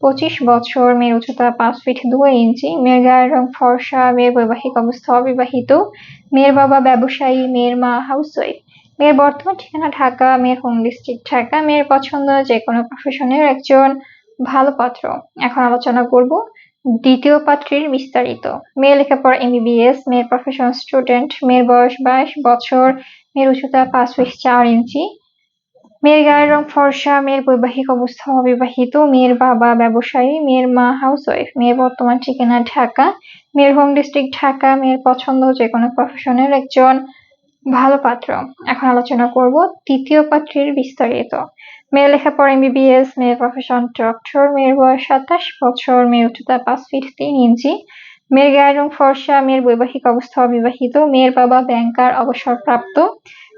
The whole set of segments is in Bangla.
পঁচিশ বছর মেয়ের উচ্চতা পাঁচ ফিট দুই ইঞ্চি মেয়ের গায়ের রং ফর্সা, মেয়ের বৈবাহিক অবস্থা অবিবাহিত, মেয়ের বাবা ব্যবসায়ী, মেয়ের মা হাউসওয়াইফ মেয়ের বর্তমান ঠিকানা ঢাকা, মেয়ের হোম ডিস্ট্রিক্ট ঢাকা, মেয়ের পছন্দ যে কোনো প্রফেশনের একজন ভালো পাত্র। এখন আলোচনা করব দ্বিতীয় পাত্রীর বিস্তারিত। মেয়ে লেখাপড়া এমবিবিএস মেয়ের প্রফেশন স্টুডেন্ট মেয়ের বয়স বাইশ বছর মেয়ের উচ্চতা পাঁচ ফিট চার ইঞ্চি মেয়ের গায়ের রং ফর্সা, মেয়ের বৈবাহিক অবস্থা অবিবাহিত, মেয়ের বাবা ব্যবসায়ী, মেয়ের মা হাউসওয়াইফ মেয়ের বর্তমান ঠিকানা ঢাকা, মেয়ের হোম ডিস্ট্রিক্ট ঢাকা, মেয়ের পছন্দ যে কোনো প্রফেশনের একজন ভালো পাত্র। এখন আলোচনা করব তৃতীয় পাত্রীর বিস্তারিত। মেয়ের লেখাপড়া এমবিবিএস মেয়ের প্রফেশন ডক্টর মেয়ের বয়স সাতাশ বছর, মেয়ের উচ্চতা পাঁচ ফিট তিন ইঞ্চি মেয়ের গায়ের রং ফর্সা, মেয়ের বৈবাহিক অবস্থা অবিবাহিত, মেয়ের বাবা ব্যাংকার অবসরপ্রাপ্ত,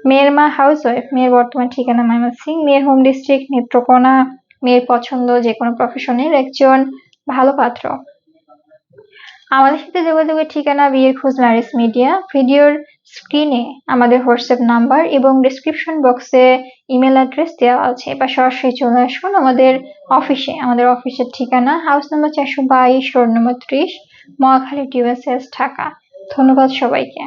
মেয়ের মা হাউস ওয়াইফ মেয়ের বর্তমান ঠিকানা ময়মনসিং মেয়ের হোম ডিস্ট্রিক্ট নেত্রকোনা, মেয়ের পছন্দ যে কোনো প্রফেশনের একজন ভালো পাত্র। আমাদের সাথে যোগাযোগের ঠিকানা বিয়ের খোঁজ ম্যারেজ মিডিয়া। ভিডিওর স্ক্রিনে আমাদের হোয়াটসঅ্যাপ নাম্বার এবং ডিসক্রিপশন বক্সে ইমেল অ্যাড্রেস দেওয়া আছে। বা সরাসরি চলে আসুন আমাদের অফিসে আমাদের অফিসের ঠিকানা হাউস নাম্বার চারশো বাইশ রোড নম্বর ত্রিশ মহাখালী টিউএসএস ঢাকা। ধন্যবাদ সবাইকে।